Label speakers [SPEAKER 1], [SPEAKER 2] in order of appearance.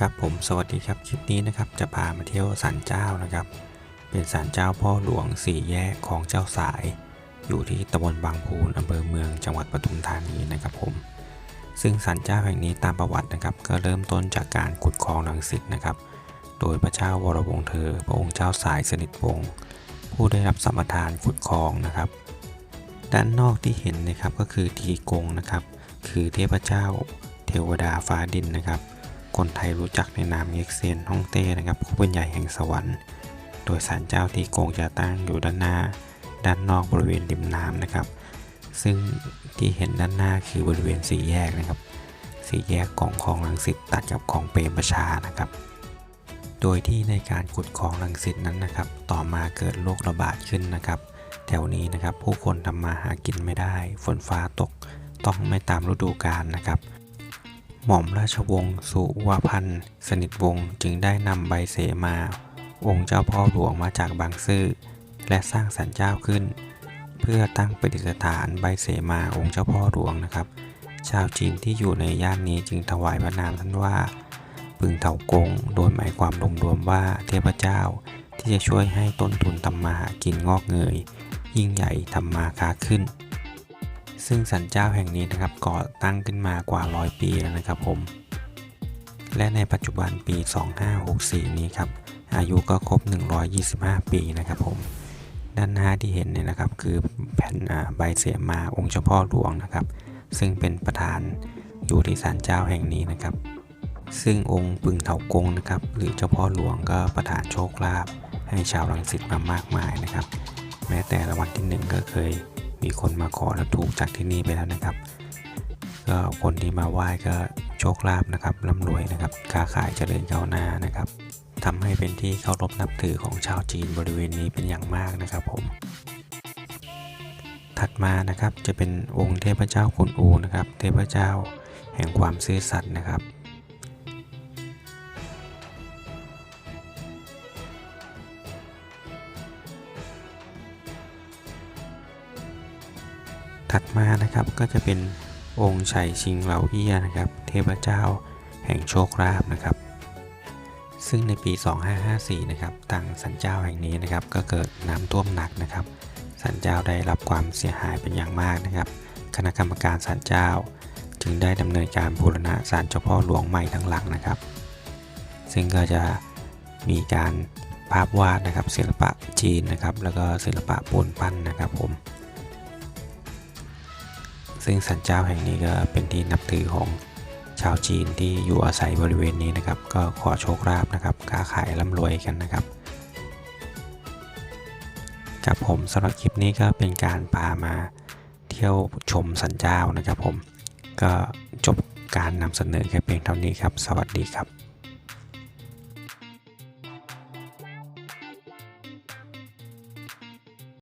[SPEAKER 1] ครับผมสวัสดีครับคลิปนี้นะครับจะพามาเที่ยวศาลเจ้านะครับ เป็นศาลเจ้าพ่อหลวงสี่แยกของเจ้าสาย อยู่ที่ตำบลบางพูนอำเภอเมืองจังหวัดปทุมธานีนะครับผม ซึ่งศาลเจ้าแห่งนี้ตามประวัตินะครับ ก็เริ่มต้นจากการขุดคลองลังสิตนะครับ โดยพระเจ้าวรวงศ์เธอ พระองค์เจ้าสายสนิทวงศ์ผู้ได้รับสัมปทานขุดคลองนะครับ ด้านนอกที่เห็นนะครับก็คือทีกงนะครับ คือเทพเจ้า เทวดาฟ้าดินนะครับ คนไทยรู้จักในนามเง็กเซียนฮ่องเต้นะครับผู้เป็นใหญ่แห่งสวรรค์ โดยศาลเจ้าทีกงจะตั้งอยู่ด้านหน้า ด้านนอกบริเวณริมน้ำนะครับ ซึ่งที่เห็นด้านหน้าคือบริเวณสี่แยกนะครับสี่แยกของคลองลังสิตตัดกับคลองเปรมประชานะครับ โดยที่ในการขุดคลองลังสิตนั้นนะครับ ต่อมาเกิดโรคระบาดขึ้นนะครับ แถวนี้นะครับผู้คนทำมาหากินไม่ได้ ฝนฟ้าตกต้องไม่ตามฤดูกาลนะครับ หม่อมราชวงศ์สุวพันธ์สนิทวงศ์จึงได้นำใบเสมา องค์เจ้าพ่อหลวงมาจากบางซื่อและสร้างศาลเจ้าขึ้น เพื่อตั้งประดิษฐานใบเสมาองค์เจ้าพ่อหลวงนะครับ ชาวจีนที่อยู่ในย่านนี้จึงถวายพระนามท่านว่า ปึงเถากงโดยหมายความรวมๆว่าเทพเจ้าที่จะช่วยให้ต้นทุนทำมาหากินงอกเงย ยิ่งใหญ่ทำมาค้าขึ้น ซึ่งสันเจ้าแห่งนี้นะครับก่อตั้งขึ้นมากว่าร้อยปีแล้วนะครับผม และในปัจจุบันปี 2564 นี้ครับอายุก็ครบ 125 ปีนะครับผม ด้านหน้าที่เห็นเนี่ยนะครับคือแผ่นใบเสมาองค์เจ้าพ่อหลวงนะครับ ซึ่งเป็นประธานอยู่ที่ศาลเจ้าแห่งนี้นะครับ ซึ่งองค์ปึงเถากงนะครับ หรือเจ้าพ่อหลวงก็ประทานโชคลาภให้ชาวรังสิตมามากมายนะครับ แม้แต่รางวัลที่หนึ่งก็เคย มีคนมาขอแล้วถูกจากที่นี่ไปแล้วนะครับ ก็คนที่มาไหว้ก็โชคลาภนะครับร่ำรวยนะครับ ค้าขายเจริญก้าวหน้านะครับทำให้เป็นที่เคารพนับถือของชาวจีนบริเวณนี้เป็นอย่างมากนะครับผม ถัดมานะครับจะเป็นองค์เทพเจ้าคุนอูนะครับ เทพเจ้าแห่งความซื่อสัตย์นะครับ ถัดมานะครับก็จะเป็นองค์ไฉชิงเหลาเอี้ยนะครับ เทพเจ้าแห่งโชคลาภนะครับ ซึ่งในปี 2554 นะครับทางสันเจ้าแห่งนี้นะครับก็เกิดน้ำท่วมหนักนะครับ สันเจ้าได้รับความเสียหายเป็นอย่างมากนะครับ คณะกรรมการสันเจ้า จึงได้ดำเนินการบูรณะศาลเจ้าพ่อหลวงใหม่ทั้งหลังนะครับ ซึ่งก็จะมีการภาพวาดนะครับศิลปะจีนนะครับ แล้วก็ศิลปะปูนปั้นนะครับผม ซึ่งสันเจ้าแห่งนี้ก็เป็นที่นับถือของชาวจีนที่อยู่อาศัยบริเวณนี้นะครับ ก็ขอโชคลาภนะครับค้าขายร่ำรวยกันนะครับกับผมสำหรับคลิปนี้ก็เป็นการพามาเที่ยวชมสันเจ้านะครับผมก็จบการนำเสนอแค่เพียงเท่านี้ครับ สวัสดีครับ